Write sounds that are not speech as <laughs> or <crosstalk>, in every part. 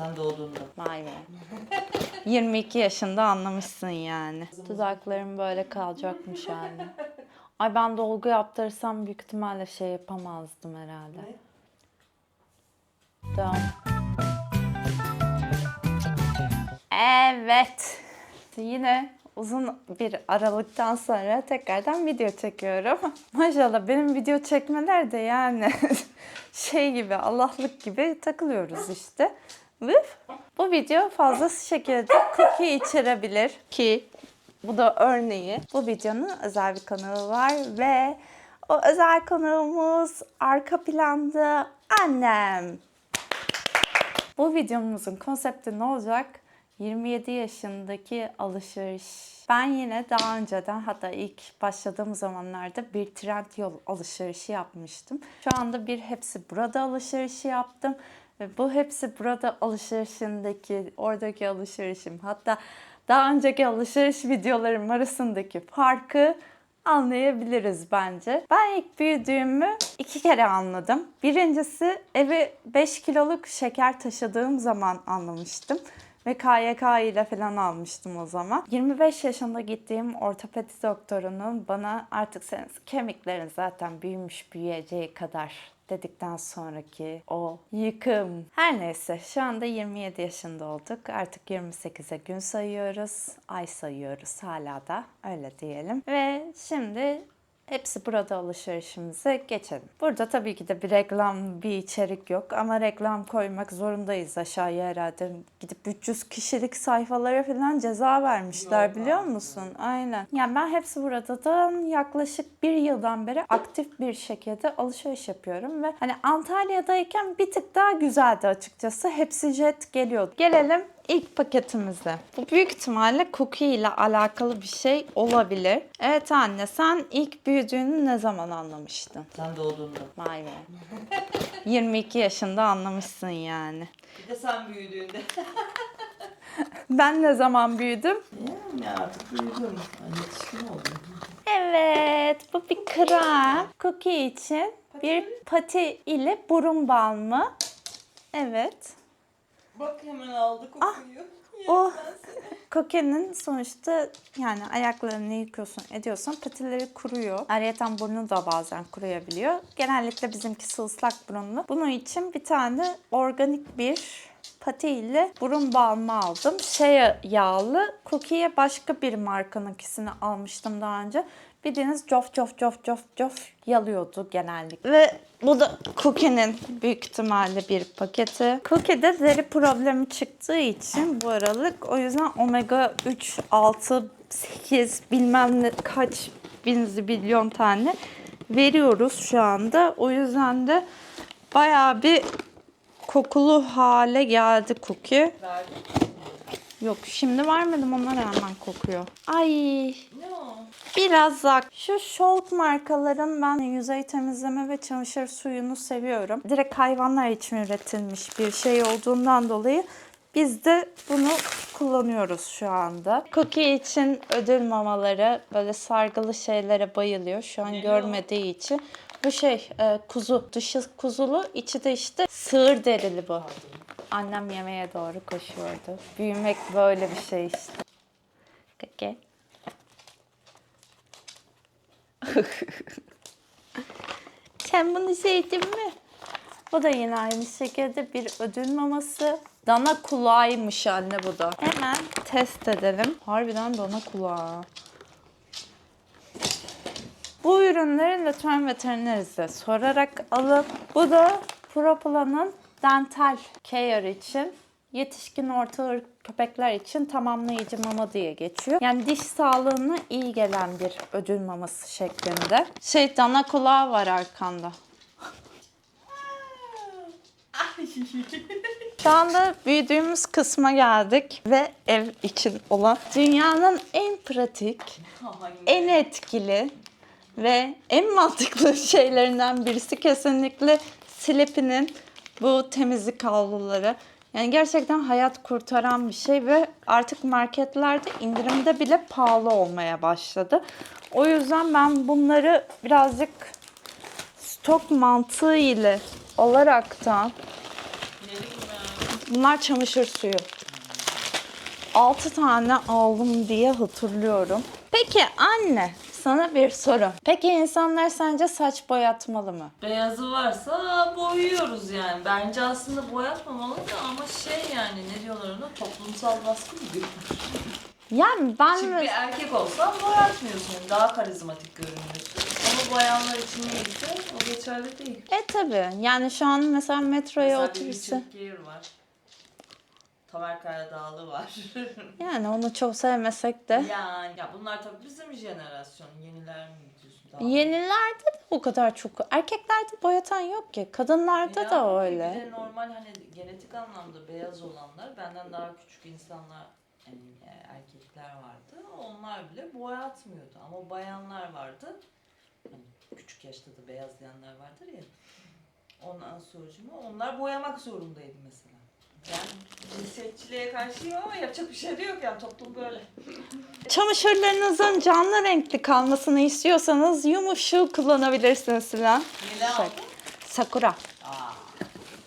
Sen doğduğunda. Vay be. <laughs> 22 yaşında anlamışsın yani. Dudaklarım böyle kalacakmış yani. Ay ben dolgu yaptırsam büyük ihtimalle şey yapamazdım herhalde. Tamam. Evet. Yine uzun bir aralıktan sonra tekrardan video çekiyorum. <laughs> Maşallah benim video çekmeler de yani <laughs> şey gibi Allah'lık gibi takılıyoruz işte. Bu video fazlası şekilde cookie içerebilir ki bu da örneği. Bu videonun özel bir kanalı var ve o özel konuğumuz arka planda annem. Bu videomuzun konsepti ne olacak? 27 yaşındaki alışveriş. Ben yine daha önceden hatta ilk başladığım zamanlarda bir trend yol alışverişi yapmıştım. Şu anda bir hepsi burada alışverişi yaptım. Ve bu hepsi burada alışverişindeki oradaki alışverişim hatta daha önceki alışveriş videolarım arasındaki farkı anlayabiliriz bence. Ben ilk büyüdüğümü iki kere anladım. Birincisi eve 5 kiloluk şeker taşıdığım zaman anlamıştım. Ve KYK ile falan almıştım o zaman. 25 yaşında gittiğim ortopedi doktorunun bana artık senin kemiklerin zaten büyümüş büyüyeceği kadar dedikten sonraki o yıkım. Her neyse şu anda 27 yaşında olduk. Artık 28'e gün sayıyoruz. Ay sayıyoruz hala da öyle diyelim. Ve şimdi Hepsi burada alışverişimize geçelim. Burada tabii ki de bir reklam, bir içerik yok ama reklam koymak zorundayız aşağıya herhalde. Gidip 300 kişilik sayfalara falan ceza vermişler Yok biliyor musun? Aynen. Yani ben hepsi buradan yaklaşık bir yıldan beri aktif bir şekilde alışveriş yapıyorum ve hani Antalya'dayken bir tık daha güzeldi açıkçası. Hepsi jet geliyordu. Gelelim ilk paketimize. Bu büyük ihtimalle cookie ile alakalı bir şey olabilir. Evet anne sen ilk büyüdüğünü ne zaman anlamıştın? Sen doğduğunda. Vay be. <laughs> 22 yaşında anlamışsın yani. Bir de sen büyüdüğünde. <laughs> Ben ne zaman büyüdüm? Yani artık büyüdüm. Yetişkin oldum. Evet, bu bir krem. Cookie için bir pati ile burun balmı. Evet. Bak hemen aldı kokuyu. O Cookie'nin sonuçta yani ayaklarını yıkıyorsun, ediyorsun. Patileri kuruyor. Ayrıca burnu da bazen kuruyabiliyor. Genellikle bizimkisi ıslak burunlu. Bunun için bir tane organik bir pati ile burun balmı aldım. Şey yağlı. Cookie'ye başka bir markanınkisini almıştım daha önce. Bildiğiniz cof cof cof cof cof yalıyordu genellikle. Ve bu da Cookie'nin büyük ihtimalle bir paketi. Cookie'de deri problemi çıktığı için bu aralık o yüzden omega 3, 6, 8 bilmem ne kaç bin zibilyon tane veriyoruz şu anda. O yüzden de bayağı bir kokulu hale geldi cookie. Verdim. Yok şimdi vermedim ona rağmen kokuyor. Ay Ne o? Biraz zak. Şu Scholt markaların ben yüzey temizleme ve çamaşır suyunu seviyorum. Direkt hayvanlar için üretilmiş bir şey olduğundan dolayı biz de bunu kullanıyoruz şu anda. Cookie için ödül mamaları böyle sargılı şeylere bayılıyor. Şu an görmediği için. Bu şey e, kuzu. Dışı kuzulu, içi de işte sığır derili bu. Annem yemeğe doğru koşuyordu. Büyümek böyle bir şey işte. Cookie. <laughs> Sen bunu sevdin mi? Bu da yine aynı şekilde bir ödül maması. Dana kulağıymış anne bu da. Hemen test edelim. Harbiden dana kulağı. Bu ürünleri lütfen veterinerize sorarak alın. Bu da Proplan'ın dental care için yetişkin orta ırk köpekler için tamamlayıcı mama diye geçiyor. Yani diş sağlığına iyi gelen bir ödül maması şeklinde. Şey dana kulağı var arkanda. Şu anda büyüdüğümüz kısma geldik ve ev için olan dünyanın en pratik, en etkili ve en mantıklı <laughs> şeylerinden birisi kesinlikle Sleepy'nin bu temizlik havluları. Yani gerçekten hayat kurtaran bir şey ve artık marketlerde indirimde bile pahalı olmaya başladı. O yüzden ben bunları birazcık stok mantığı ile olaraktan Bunlar çamaşır suyu. 6 tane aldım diye hatırlıyorum. Peki anne sana bir soru. Peki insanlar sence saç boyatmalı mı? Beyazı varsa boyuyoruz yani. Bence aslında boyatmamalı da ama şey yani ne diyorlar ona toplumsal baskı mı? Yani ben Şimdi bir erkek olsan boyatmıyorsun. Yani daha karizmatik görünüyorsun. Ama bayanlar için neyse o geçerli değil. E tabi. Yani şu an mesela metroya Mesela bir oturursa. Richard Gere var. Tamer Karadağlı var. <laughs> Yani onu çok sevmesek de. yani ya bunlar tabii bizim jenerasyon. Yeniler mi diyorsun? Daha Yenilerde de o kadar çok. Erkeklerde boyatan yok ki. Kadınlarda Ya, da Bir öyle. de normal hani genetik anlamda beyaz olanlar benden daha küçük insanlar yani e, erkekler vardı. Onlar bile boyatmıyordu ama bayanlar vardı. Hani küçük yaşta da beyazlayanlar vardır ya. Ondan sonra onlar boyamak zorundaydı mesela. Ben cinsiyetçiliğe karşıyım ama yapacak bir şey de yok yani toplum böyle. Çamaşırlarınızın canlı renkli kalmasını istiyorsanız yumuşu kullanabilirsiniz filan. Neyle aldın? Sakura.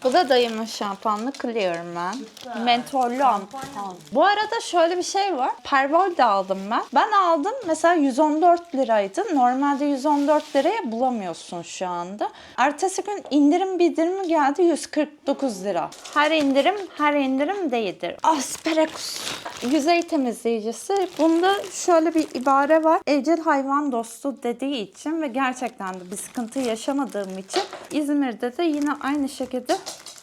Bu da dayımın şampuanlı Clearman. Süper. Mentollu şampuan. Bu arada şöyle bir şey var. Pervol de aldım ben. Ben aldım mesela 114 liraydı. Normalde 114 liraya bulamıyorsun şu anda. Ertesi gün indirim bildirimi geldi 149 lira. Her indirim her indirim değildir. Asparagus. Yüzey temizleyicisi. Bunda şöyle bir ibare var. Evcil hayvan dostu dediği için ve gerçekten de bir sıkıntı yaşamadığım için İzmir'de de yine aynı şekilde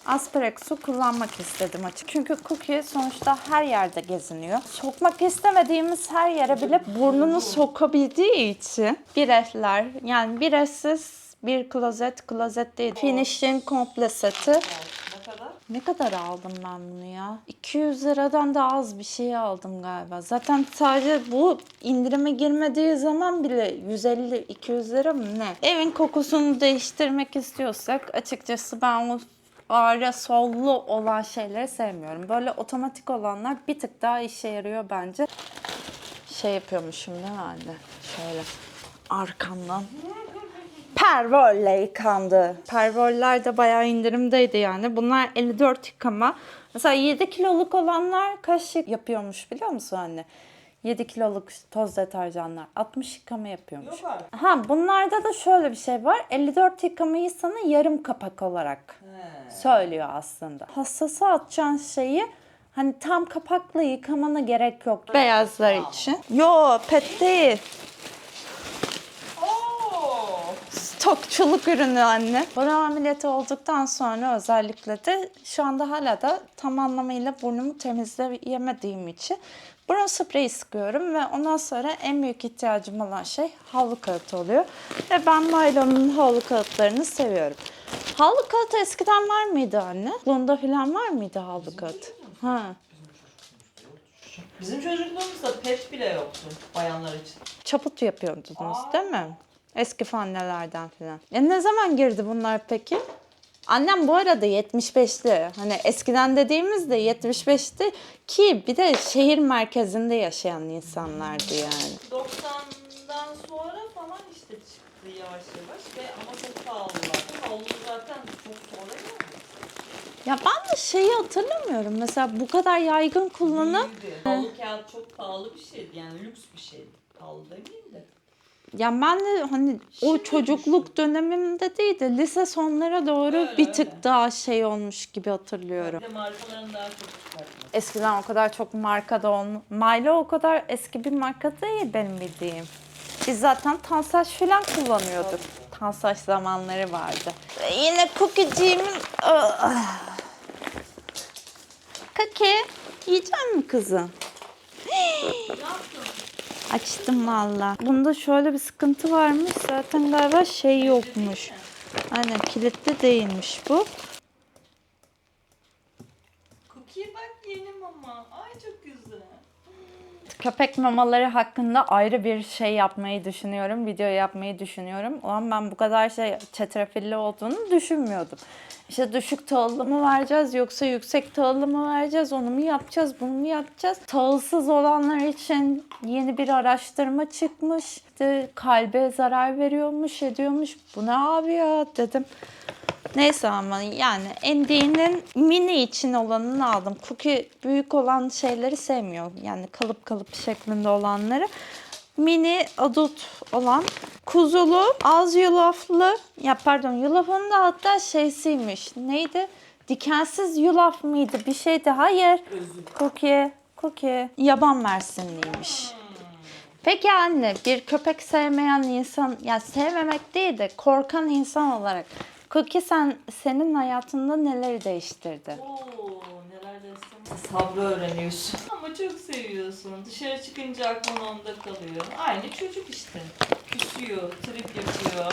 Asparagus'u kullanmak istedim açık. Çünkü Cookie sonuçta her yerde geziniyor. Sokmak istemediğimiz her yere bile burnunu sokabildiği için biretler yani biretsiz bir klozet klozet değil. Finish'in komple seti. Ne kadar? Aldım ben bunu ya? 200 liradan da az bir şey aldım galiba. Zaten sadece bu indirime girmediği zaman bile 150-200 lira mı ne? Evin kokusunu değiştirmek istiyorsak açıkçası ben o fare sollu olan şeyleri sevmiyorum. Böyle otomatik olanlar bir tık daha işe yarıyor bence. Şey yapıyormuşum değil mi anne? Şöyle arkamdan. Pervolle yıkandı. Pervoller de bayağı indirimdeydi yani. Bunlar 54 yıkama. Mesela 7 kiloluk olanlar kaç yapıyormuş biliyor musun anne? 7 kiloluk toz deterjanlar 60 yıkama yapıyormuş. Yok artık. Ha bunlarda da şöyle bir şey var. 54 yıkamayı sana yarım kapak olarak He. söylüyor aslında. Hassasa atacağın şeyi hani tam kapakla yıkamana gerek yok. Beyazlar için. Yo pet değil. Oo. Stokçuluk ürünü anne. Burun ameliyatı olduktan sonra özellikle de şu anda hala da tam anlamıyla burnumu temizleyemediğim için burun spreyi sıkıyorum ve ondan sonra en büyük ihtiyacım olan şey havlu kağıt oluyor. Ve ben Milo'nun havlu kağıtlarını seviyorum. Havlu kağıt eskiden var mıydı anne? Bunda falan var mıydı havlu kağıt? Ha. Bizim çocukluğumuzda pet bile yoktu bayanlar için. Çaput yapıyordunuz Aa. değil mi? Eski annelerden falan. E ne zaman girdi bunlar peki? Annem bu arada 75'ti. Hani eskiden dediğimizde 75'ti ki bir de şehir merkezinde yaşayan insanlardı yani. 90'dan sonra falan işte çıktı yavaş yavaş ve ama çok pahalılar. Havlu zaten çok sonra. Ya ben de şeyi hatırlamıyorum. Mesela bu kadar yaygın kullanım. Havlu kağıt çok pahalı bir şeydi yani lüks bir şeydi. Pahalı demeyeyim de. Ya ben de hani o Şimdi çocukluk dönemimde değil de lise sonlara doğru Öyle, bir tık öyle. daha şey olmuş gibi hatırlıyorum. Bir de markaların daha çok çıkartması. Eskiden o kadar çok markada olma. Milo o kadar eski bir marka değil benim bildiğim. Biz zaten Tansaç falan kullanıyorduk. Tansaç zamanları vardı. Ve yine Cookie'ciğimin... Ah. Cookie, yiyecek mi kızım? Açtım valla. Bunda şöyle bir sıkıntı varmış. Zaten galiba şey yokmuş. Aynen kilitli değilmiş bu. Cookie bak yeni mama. Ay. Köpek mamaları hakkında ayrı bir şey yapmayı düşünüyorum. Video yapmayı düşünüyorum. Ulan ben bu kadar şey çetrefilli olduğunu düşünmüyordum. İşte düşük tahıllı mı vereceğiz yoksa yüksek tahıllı mı vereceğiz? Onu mu yapacağız, bunu mu yapacağız? Tahılsız olanlar için yeni bir araştırma çıkmış. İşte kalbe zarar veriyormuş, ediyormuş. Bu ne abi ya dedim. Neyse ama yani Endi'nin mini için olanını aldım. Cookie büyük olan şeyleri sevmiyor. Yani kalıp kalıp şeklinde olanları. Mini adult olan kuzulu, az yulaflı, ya pardon yulafın da hatta şeysiymiş. Neydi? Dikensiz yulaf mıydı? Bir şeydi. Hayır. Cookie, cookie. Yaban mersinliymiş. Peki anne bir köpek sevmeyen insan, yani sevmemek değil de korkan insan olarak Cookie sen senin hayatında neleri değiştirdi? Oo, neler dersin? Sabrı öğreniyorsun. <laughs> Ama çok seviyorsun. Dışarı çıkınca aklın onda kalıyor. Aynı çocuk işte. Küsüyor, trip yapıyor.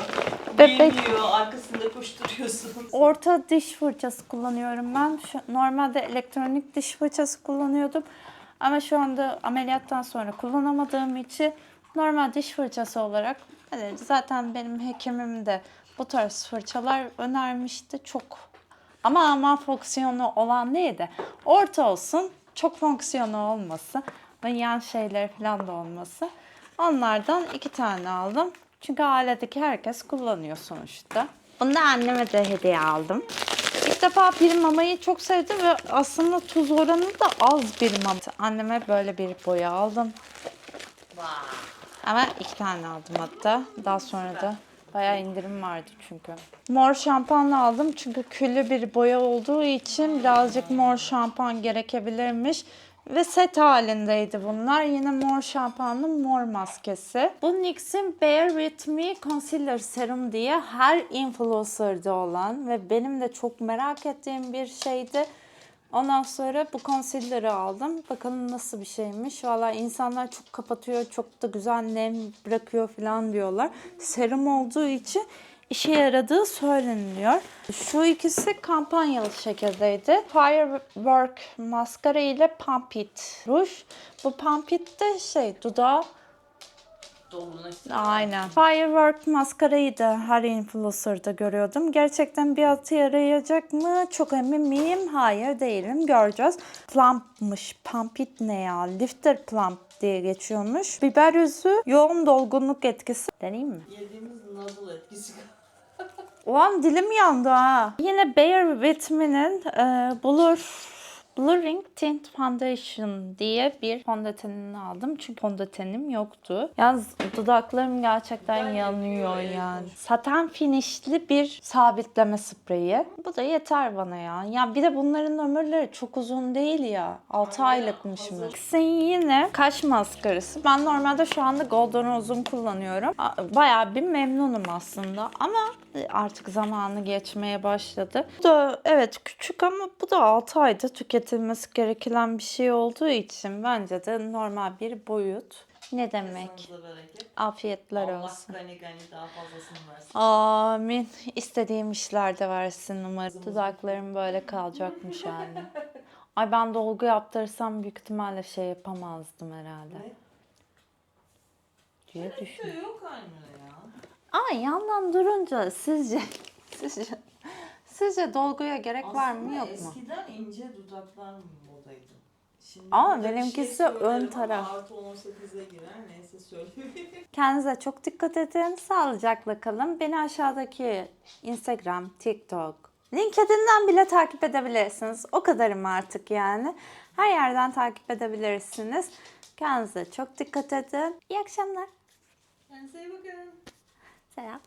Bebek. Geliyor, arkasında koşturuyorsun. <laughs> Orta diş fırçası kullanıyorum ben. Şu, normalde elektronik diş fırçası kullanıyordum. Ama şu anda ameliyattan sonra kullanamadığım için normal diş fırçası olarak hani zaten benim hekimim de bu tarz fırçalar önermişti çok. Ama ama fonksiyonu olan de orta olsun, çok fonksiyonu olması ve yan şeyler falan da olması. Onlardan iki tane aldım. Çünkü ailedeki herkes kullanıyor sonuçta. Bunu da anneme de hediye aldım. İlk defa bir mamayı çok sevdim ve aslında tuz oranı da az bir mama. Anneme böyle bir boya aldım. Ama iki tane aldım hatta. Daha sonra da bayağı indirim vardı çünkü. Mor şampuanla aldım çünkü küllü bir boya olduğu için birazcık mor şampuan gerekebilirmiş. Ve set halindeydi bunlar. Yine mor şampuanlı mor maskesi. Bu NYX'in Bare With Me Concealer Serum diye her influencer'da olan ve benim de çok merak ettiğim bir şeydi. Ondan sonra bu concealer'ı aldım. Bakalım nasıl bir şeymiş. Valla insanlar çok kapatıyor, çok da güzel nem bırakıyor falan diyorlar. Serum olduğu için işe yaradığı söyleniliyor. Şu ikisi kampanyalı şekildeydi. Firework maskara ile Pump It ruj. Bu Pump It de şey dudağı Dolgunlaştırıyor. Aynen. Firework maskarayı da her influencer'da görüyordum. Gerçekten bir altı yarayacak mı? Çok emin miyim? Hayır değilim. Göreceğiz. Plump'mış. Pump it ne ya? Lifter plump diye geçiyormuş. Biber yüzü yoğun dolgunluk etkisi. Deneyeyim mi? Yediğimiz noodle etkisi. O an dilim yandı ha. Yine Bare With Me'nin e, Blur Blurring Tint Foundation diye bir fondötenini aldım. Çünkü fondötenim yoktu. Yalnız dudaklarım gerçekten Ben yanıyor yani. Saten finişli bir sabitleme spreyi. Bu da yeter bana ya. Ya bir de bunların ömürleri çok uzun değil ya. 6 Aynen, aylıkmış mı? Sen yine kaş maskarası. Ben normalde şu anda Golden Rose'um kullanıyorum. Bayağı bir memnunum aslında ama artık zamanı geçmeye başladı. Bu da evet küçük ama bu da 6 ayda tüketilmesi gereken bir şey olduğu için bence de normal bir boyut. Ne demek? Afiyetler Allah olsun. gani gani daha fazlasını versin. Amin. İstediğim işlerde versin umarım. Dudaklarım böyle kalacakmış yani. <laughs> Ay ben dolgu yaptırsam büyük ihtimalle şey yapamazdım herhalde. Ne? Diye Hiçbir düşün. şey yok aynı ya. Ama yandan durunca sizce <laughs> sizce sizce dolguya gerek var mı yok mu? eskiden ince dudaklar modaydı. Şimdi Ama burada bir benimkisi şey ön söylerim ama taraf. Artı 18'e girer neyse söyleyeyim. <laughs> Kendinize çok dikkat edin. Sağlıcakla kalın. Beni aşağıdaki Instagram, TikTok, LinkedIn'den bile takip edebilirsiniz. O kadarım artık yani. Her yerden takip edebilirsiniz. Kendinize çok dikkat edin. İyi akşamlar. Kendinize iyi bakın. 했어요.